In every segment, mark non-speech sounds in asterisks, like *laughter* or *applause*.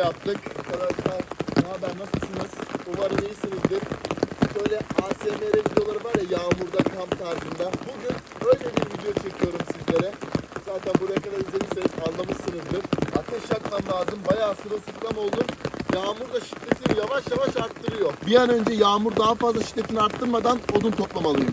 yaptık. Arkadaşlar ne haber nasılsınız? Umarım iyisinizdir. Böyle ASMR videoları var ya yağmurda kamp tarzında. Bugün öyle bir video çekiyorum sizlere. Zaten buraya kadar izlediyseniz anlamışsınızdır. Ateş yakmam lazım. Bayağı sırılsıklam oldum. Yağmur da şiddetini yavaş yavaş arttırıyor. Bir an önce yağmur daha fazla şiddetini arttırmadan odun toplamalıyım.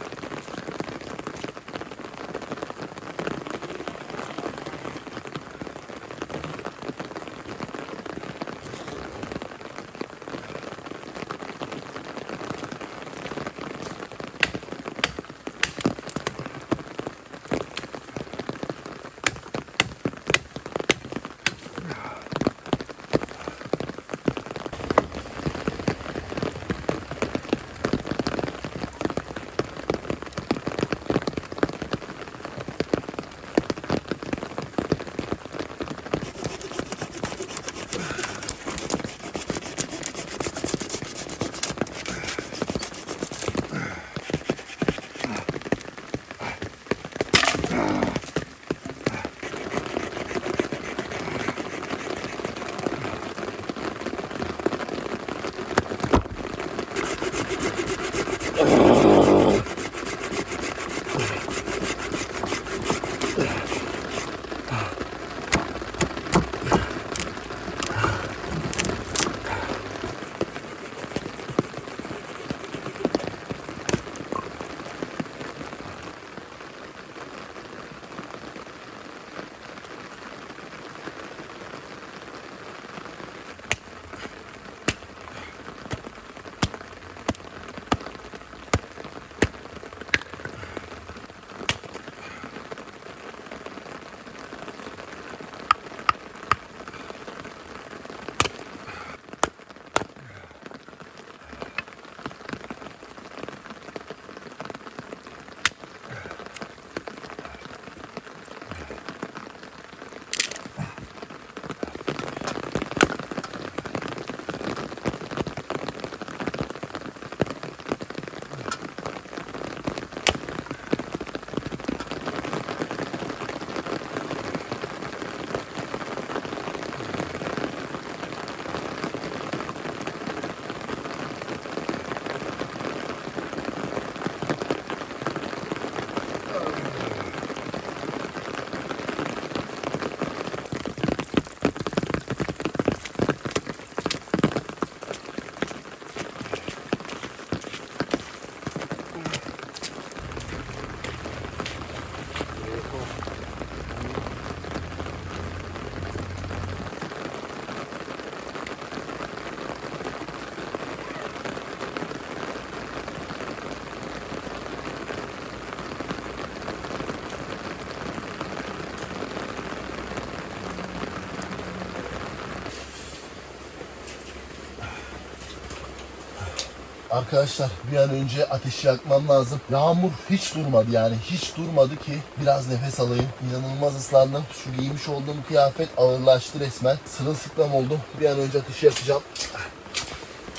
Arkadaşlar bir an önce ateşi yakmam lazım. Yağmur hiç durmadı yani hiç durmadı ki biraz nefes alayım. İnanılmaz ıslandım. Şu giymiş olduğum kıyafet ağırlaştı resmen. Sırılsıklam oldum. Bir an önce ateşi yakacağım.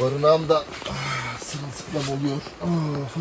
Barınağım da ah, sırılsıklam oluyor. Of.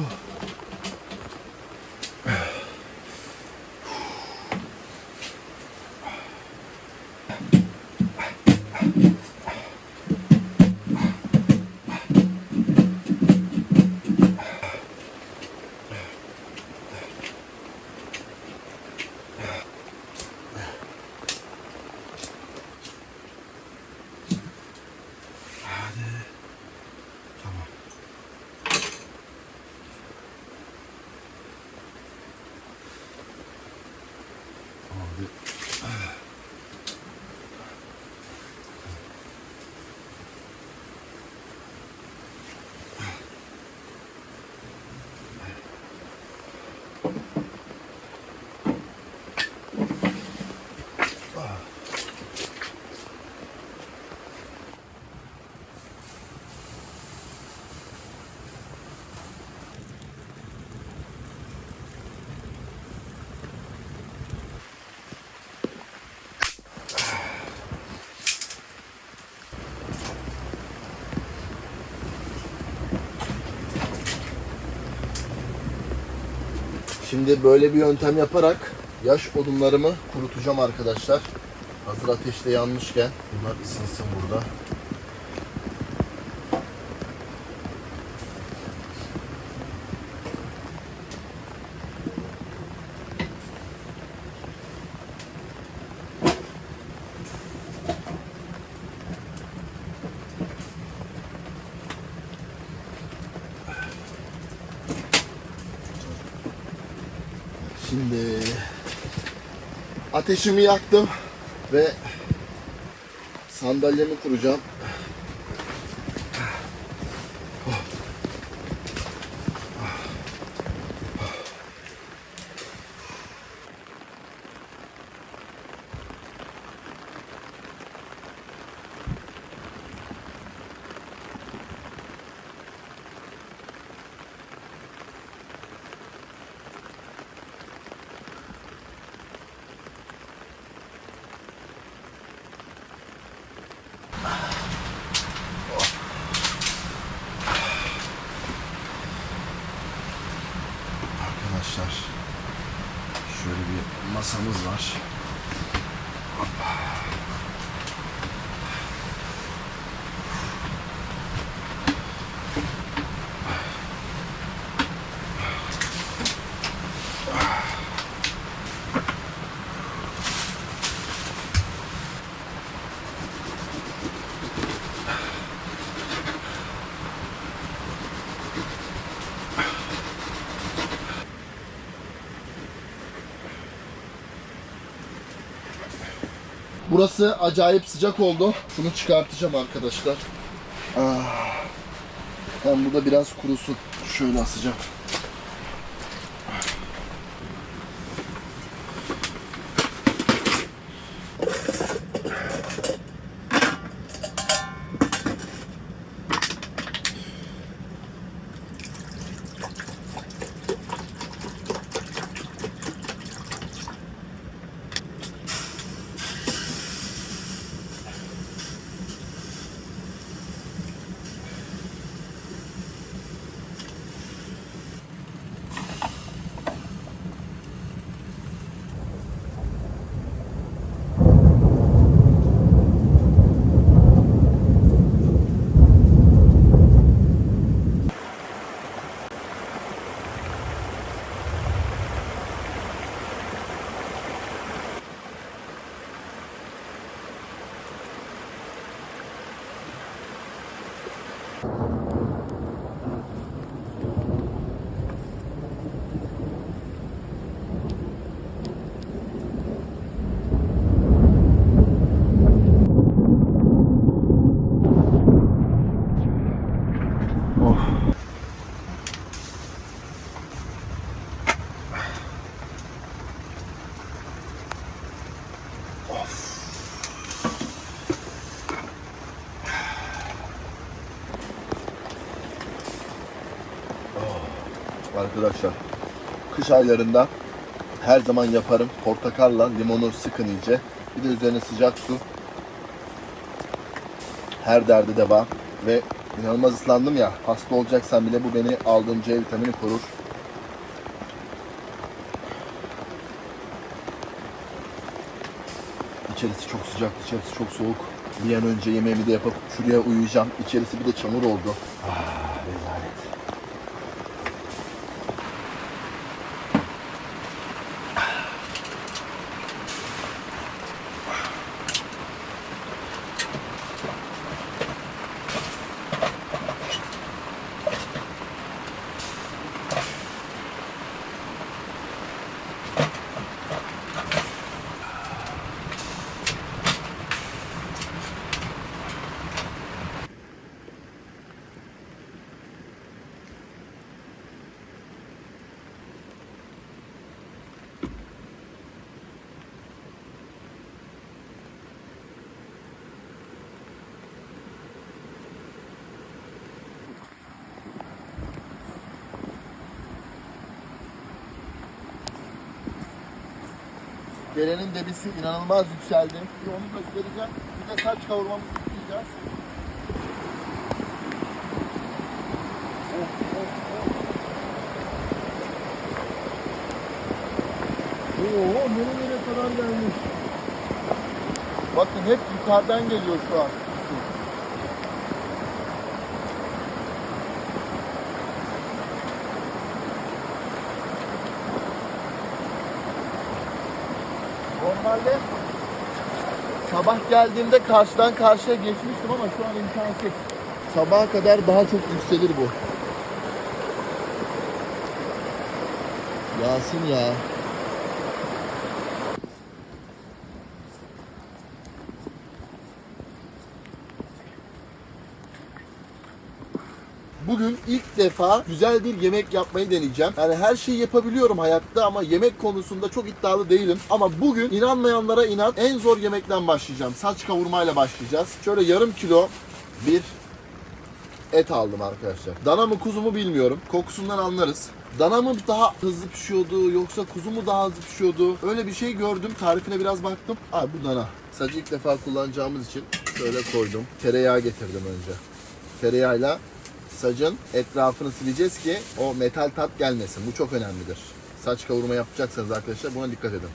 Şimdi böyle bir yöntem yaparak yaş odunlarımı kurutacağım arkadaşlar. Hazır ateşte yanmışken bunlar ısınsın burada. Şimdi ateşimi yaktım ve sandalyemi kuracağım. Arkadaşlar şöyle bir masamız var. Burası acayip sıcak oldu. Şunu çıkartacağım arkadaşlar. Ah. Hem burada biraz kurusun. Şöyle asacağım. Arkadaşlar kış aylarında her zaman yaparım. Portakalla limonu sıkın iyice. Bir de üzerine sıcak su. Her derde de var. Ve inanılmaz ıslandım ya. Hasta olacaksam bile bu beni aldığım C vitamini korur. İçerisi çok sıcak, içerisi çok soğuk. Bir an önce yemeğimi de yapıp şuraya uyuyacağım. İçerisi bir de çamur oldu. Ah, rezalet. Derenin debisi inanılmaz yükseldi. Bir onu göstereceğim. Bir de saç kavurmamızı yıkayacağız. Of, of, of. Oo, nerelere kadar gelmiş. Bakın hep yukarıdan geliyor şu an. Su. Normalde sabah geldiğimde karşıdan karşıya geçmiştim ama şu an imkansız. Sabaha kadar daha çok yükselir bu. Yasin ya. Bugün ilk defa güzel bir yemek yapmayı deneyeceğim. Yani her şeyi yapabiliyorum hayatta ama yemek konusunda çok iddialı değilim. Ama bugün inanmayanlara inan en zor yemekten başlayacağım. Saç kavurmayla başlayacağız. Şöyle yarım kilo bir et aldım arkadaşlar. Dana mı kuzu mu bilmiyorum. Kokusundan anlarız. Dana mı daha hızlı pişiyordu yoksa kuzu mu daha hızlı pişiyordu? Öyle bir şey gördüm. Tarifine biraz baktım. Abi bu dana. Sacı ilk defa kullanacağımız için şöyle koydum. Tereyağı getirdim önce. Tereyağıyla sacın etrafını sileceğiz ki o metal tat gelmesin. Bu çok önemlidir. Saç kavurma yapacaksanız arkadaşlar buna dikkat edin.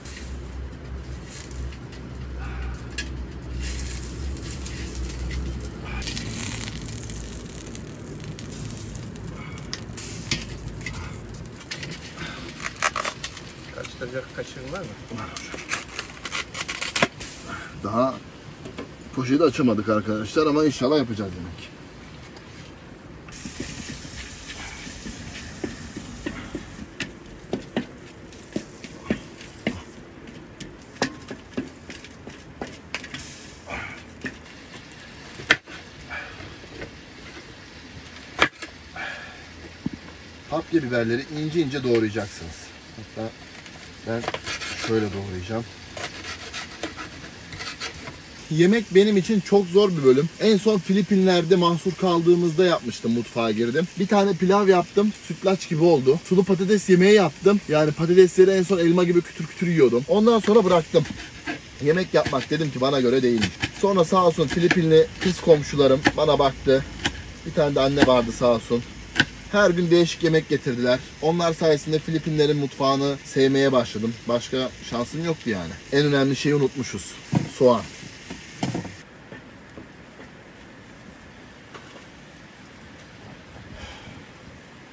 Karıştıracak kaşığın var mı? Daha poşeti açamadık arkadaşlar ama inşallah yapacağız yemek. Papya biberleri ince ince doğrayacaksınız. Hatta ben şöyle doğrayacağım. Yemek benim için çok zor bir bölüm. En son Filipinler'de mahsur kaldığımızda yapmıştım mutfağa girdim. Bir tane pilav yaptım. Sütlaç gibi oldu. Sulu patates yemeği yaptım. Yani patatesleri en son elma gibi kütür kütür yiyordum. Ondan sonra bıraktım. Yemek yapmak dedim ki bana göre değilmiş. Sonra sağ olsun Filipinli kız komşularım bana baktı. Bir tane de anne vardı sağ olsun. Her gün değişik yemek getirdiler. Onlar sayesinde Filipinlerin mutfağını sevmeye başladım. Başka şansım yoktu yani. En önemli şeyi unutmuşuz. Soğan.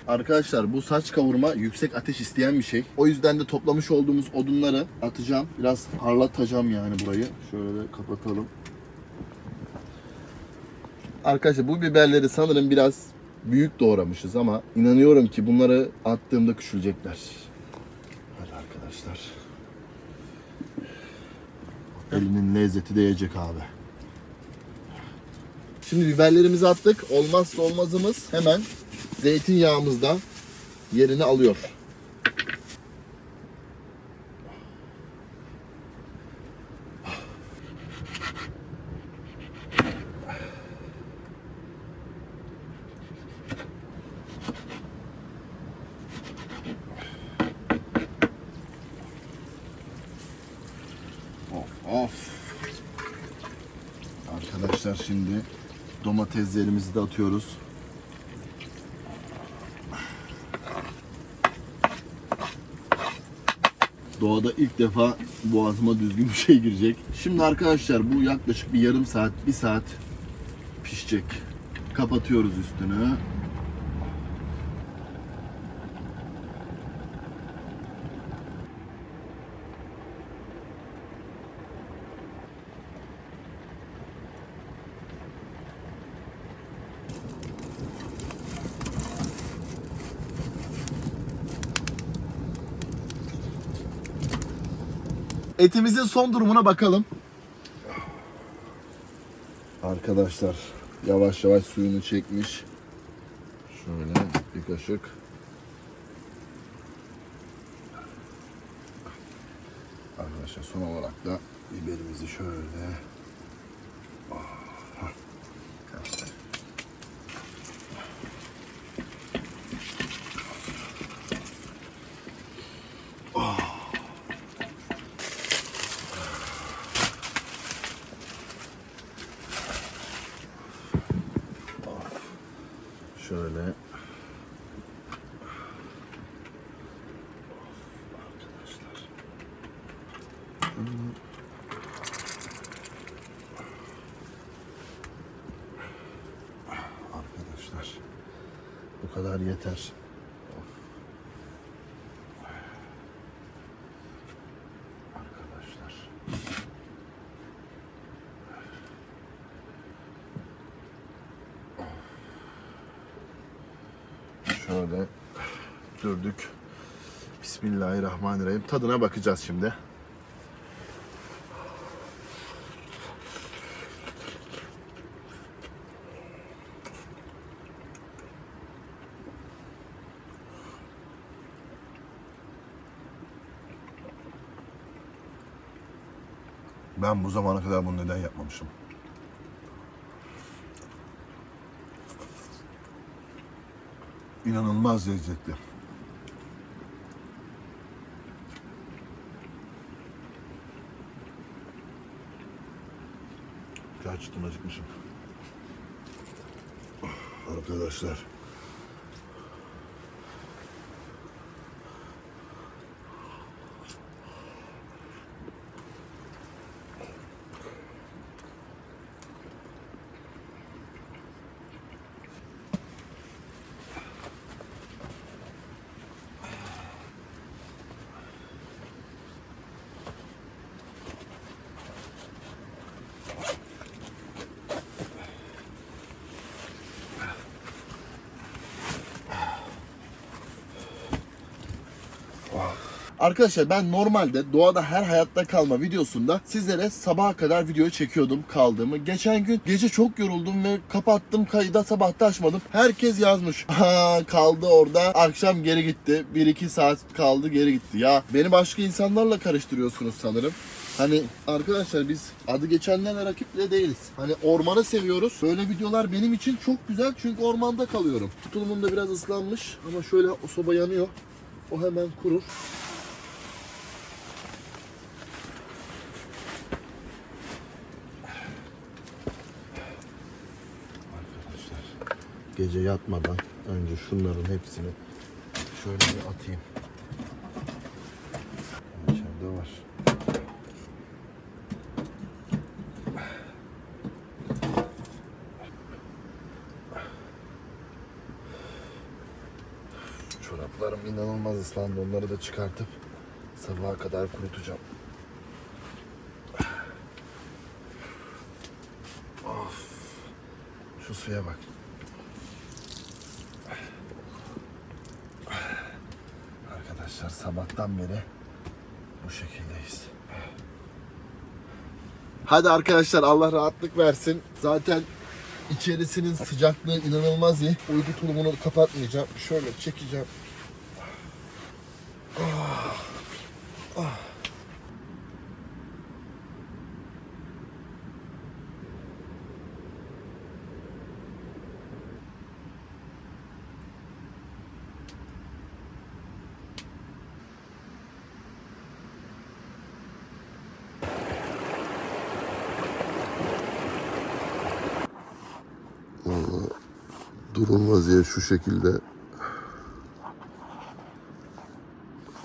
Arkadaşlar bu saç kavurma yüksek ateş isteyen bir şey. O yüzden de toplamış olduğumuz odunları atacağım. Biraz parlatacağım yani burayı. Şöyle de kapatalım. Arkadaşlar bu biberleri sanırım biraz büyük doğramışız ama inanıyorum ki bunları attığımda küçülecekler. Hadi arkadaşlar. Elinin lezzeti değecek abi. Şimdi biberlerimizi attık. Olmazsa olmazımız hemen zeytinyağımızda yerini alıyor. Of of. Arkadaşlar şimdi domateslerimizi de atıyoruz. Doğada ilk defa boğazıma düzgün bir şey girecek. Şimdi arkadaşlar bu yaklaşık bir yarım saat, bir saat pişecek. Kapatıyoruz üstünü. Etimizin son durumuna bakalım. Arkadaşlar yavaş yavaş suyunu çekmiş. Şöyle bir kaşık. Arkadaşlar son olarak da biberimizi şöyle Ah, Kaçtı. Şöyle. Arkadaşlar. Bu kadar yeter. Arkadaşlar. Şöyle dürdük. Bismillahirrahmanirrahim. Tadına bakacağız şimdi. Ben bu zamana kadar bunu neden yapmamışım? İnanılmaz lezzetli. Gerçekten acıkmışım. Arkadaşlar. Arkadaşlar ben normalde doğada her hayatta kalma videosunda sizlere sabaha kadar video çekiyordum kaldığımı. Geçen gün gece çok yoruldum ve kapattım kayıda sabahta açmadım. Herkes yazmış. *laughs* Ha kaldı orada. Akşam geri gitti. 1-2 saat kaldı geri gitti. Ya beni başka insanlarla karıştırıyorsunuz sanırım. Hani arkadaşlar biz adı geçenlerle rakip bile değiliz. Hani ormanı seviyoruz. Böyle videolar benim için çok güzel çünkü ormanda kalıyorum. Tutulumum da biraz ıslanmış ama şöyle o soba yanıyor. O hemen kurur. Arkadaşlar gece yatmadan önce şunların hepsini şöyle bir atayım. İçeride var. Çoraplarım inanılmaz ıslandı. Onları da çıkartıp sabaha kadar kurutacağım. Of. Şu suya bak. Arkadaşlar sabahtan beri bu şekildeyiz. Hadi arkadaşlar Allah rahatlık versin. Zaten içerisinin sıcaklığı inanılmaz iyi. Uyku tulumunu kapatmayacağım. Şöyle çekeceğim. Durum vaziyet şu şekilde.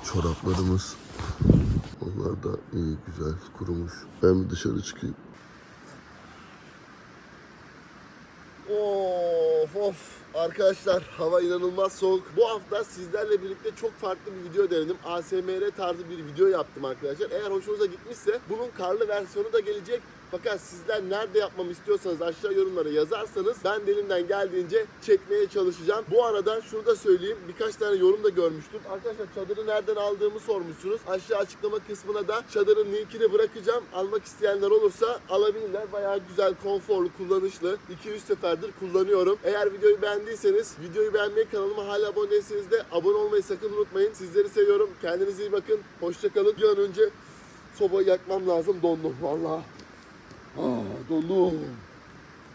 Çoraplarımız. Onlar da iyi güzel kurumuş. Ben bir dışarı çıkayım. Of of arkadaşlar hava inanılmaz soğuk. Bu hafta sizlerle birlikte çok farklı bir video denedim. ASMR tarzı bir video yaptım arkadaşlar. Eğer hoşunuza gitmişse bunun karlı versiyonu da gelecek. Fakat sizler nerede yapmamı istiyorsanız aşağı yorumlara yazarsanız ben de elimden geldiğince çekmeye çalışacağım. Bu arada şunu da söyleyeyim. Birkaç tane yorum da görmüştüm. Arkadaşlar çadırı nereden aldığımı sormuşsunuz. Aşağı açıklama kısmına da çadırın linkini bırakacağım. Almak isteyenler olursa alabilirler. Bayağı güzel, konforlu, kullanışlı. 200 seferdir kullanıyorum. Eğer videoyu beğendiyseniz videoyu beğenmeyi, kanalıma hala abone değilseniz de abone olmayı sakın unutmayın. Sizleri seviyorum. Kendinize iyi bakın. Hoşçakalın. Bir an önce sobayı yakmam lazım. Dondum vallahi. Ah, dondum.